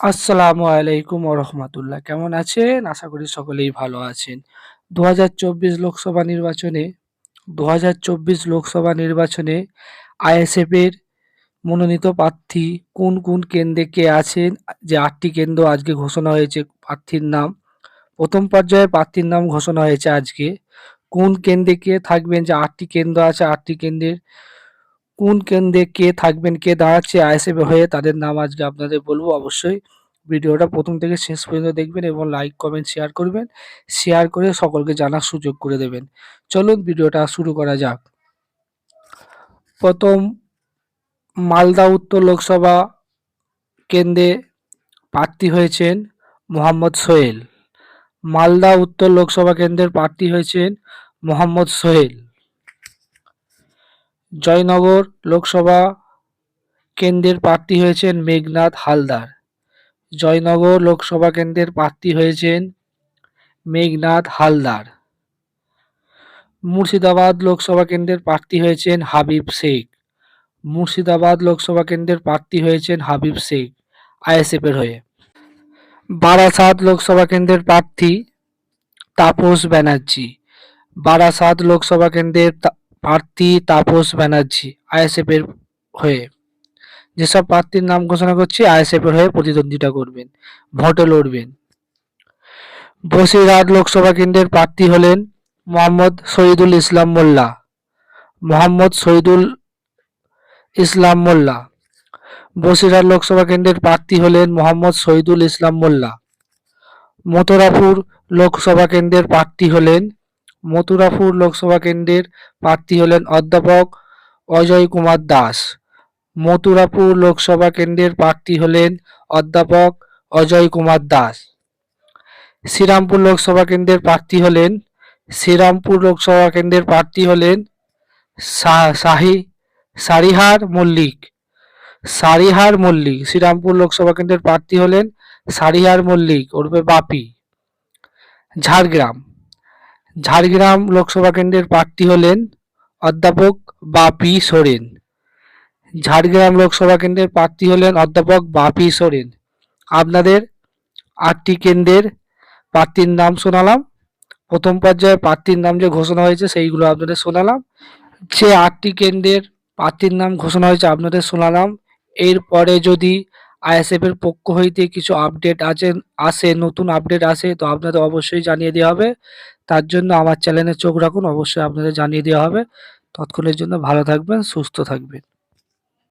আসসালামু আলাইকুম রহমতুল্লাহ। কেমন আছেন? আশা করি সকলেই ভালো আছেন। দু হাজার চব্বিশ লোকসভা নির্বাচনে দু হাজার চব্বিশ লোকসভা নির্বাচনে আইএসএফ এর মনোনীত প্রার্থী কোন কোন কেন্দ্রে কে আছেন? যে আটটি কেন্দ্র আজকে ঘোষণা হয়েছে প্রার্থীর নাম। প্রথম পর্যায়ে প্রার্থীর নাম ঘোষণা হয়েছে আজকে। কোন কেন্দ্রে কে থাকবেন? যে আটটি কেন্দ্র আছে, আটটি কেন্দ্রের কোন কেন্দ্রে কে থাকবেন, কে দাঁড়াচ্ছে আইএসএফ হয়ে তাদের নাম আজকে আপনাদের বলব অবশ্যই। ভিডিওটা প্রথম থেকে শেষ পর্যন্ত দেখবেন এবং লাইক কমেন্ট শেয়ার করবেন। শেয়ার করে সকলকে জানার সুযোগ করে দেবেন। চলুন ভিডিওটা শুরু করা যাক। প্রথম, মালদা উত্তর লোকসভা কেন্দ্রে প্রার্থী হয়েছেন মোহাম্মদ সোহেল। মালদা উত্তর লোকসভা কেন্দ্রের প্রার্থী হয়েছেন মোহাম্মদ সোহেল। জয়নগর লোকসভা কেন্দ্রের প্রার্থী হয়েছেন মেঘনাথ হালদার। জয়নগর লোকসভা কেন্দ্রের প্রার্থী হয়েছেন মেঘনাথ হালদার। মুর্শিদাবাদ লোকসভা কেন্দ্রের প্রার্থী হয়েছেন হাবিব শেখ। মুর্শিদাবাদ লোকসভা কেন্দ্রের প্রার্থী হয়েছেন হাবিব শেখ আইএসএফের হয়ে। বারাসাত লোকসভা কেন্দ্রের প্রার্থী তাপস ব্যানার্জি। বারাসাত লোকসভা কেন্দ্রের প্রার্থী তাপস ব্যানার্জি আইএসএফ এর হয়ে। যেসব প্রার্থীর নাম ঘোষণা করছি আইএসএফ এর হয়ে প্রতিদ্বন্দ্বিতা করবেন, ভোটে লড়বেন। বসিরহাট লোকসভা কেন্দ্রের প্রার্থী হলেন মোহাম্মদ শহীদুল ইসলাম মোল্লা। মোহাম্মদ শহীদুল ইসলাম মোল্লা। বসিরহাট লোকসভা কেন্দ্রের প্রার্থী হলেন মোহাম্মদ শহীদুল ইসলাম মোল্লা। মথুরাপুর লোকসভা কেন্দ্রের প্রার্থী হলেন মথুরাপুর লোকসভা কেন্দ্রের প্রার্থী হলেন অধ্যাপক অজয় কুমার দাস। মথুরাপুর লোকসভা কেন্দ্রের প্রার্থী হলেন অধ্যাপক অজয় কুমার দাস। শ্রীরামপুর লোকসভা কেন্দ্রের প্রার্থী হলেন, শ্রীরামপুর লোকসভা কেন্দ্রের প্রার্থী হলেন শাহি, সারিহার মল্লিক। সারিহার মল্লিক, শ্রীরামপুর লোকসভা কেন্দ্রের প্রার্থী হলেন সারিহার মল্লিক ওরফে বাপি। ঝাড়গ্রাম ঝাড়গ্রাম লোকসভা কেন্দ্রের প্রার্থী হলেন অধ্যাপক বাপি সোরেন। ঝাড়গ্রাম লোকসভা কেন্দ্রের প্রার্থী হলেন অধ্যাপক বাপি সোরেন। আপনাদের আটটি কেন্দ্রের প্রার্থীর নাম শোনালাম। প্রথম পর্যায়ে প্রার্থীর নাম যে ঘোষণা হয়েছে সেইগুলো আপনাদের শোনালাম। যে আটটি কেন্দ্রের প্রার্থীর নাম ঘোষণা হয়েছে আপনাদের শোনালাম। এরপরে যদি আইএসএফ এর পক্ষ হইতে কিছু আপডেট আছে আসে, নতুন আপডেট আসে, তো আপনাদের অবশ্যই জানিয়ে দেওয়া হবে। তার জন্য আমার চ্যানেলে চোখ রাখুন, অবশ্যই আপনাদের জানিয়ে দেওয়া হবে। তৎক্ষণের জন্য ভালো থাকবেন, সুস্থ থাকবেন।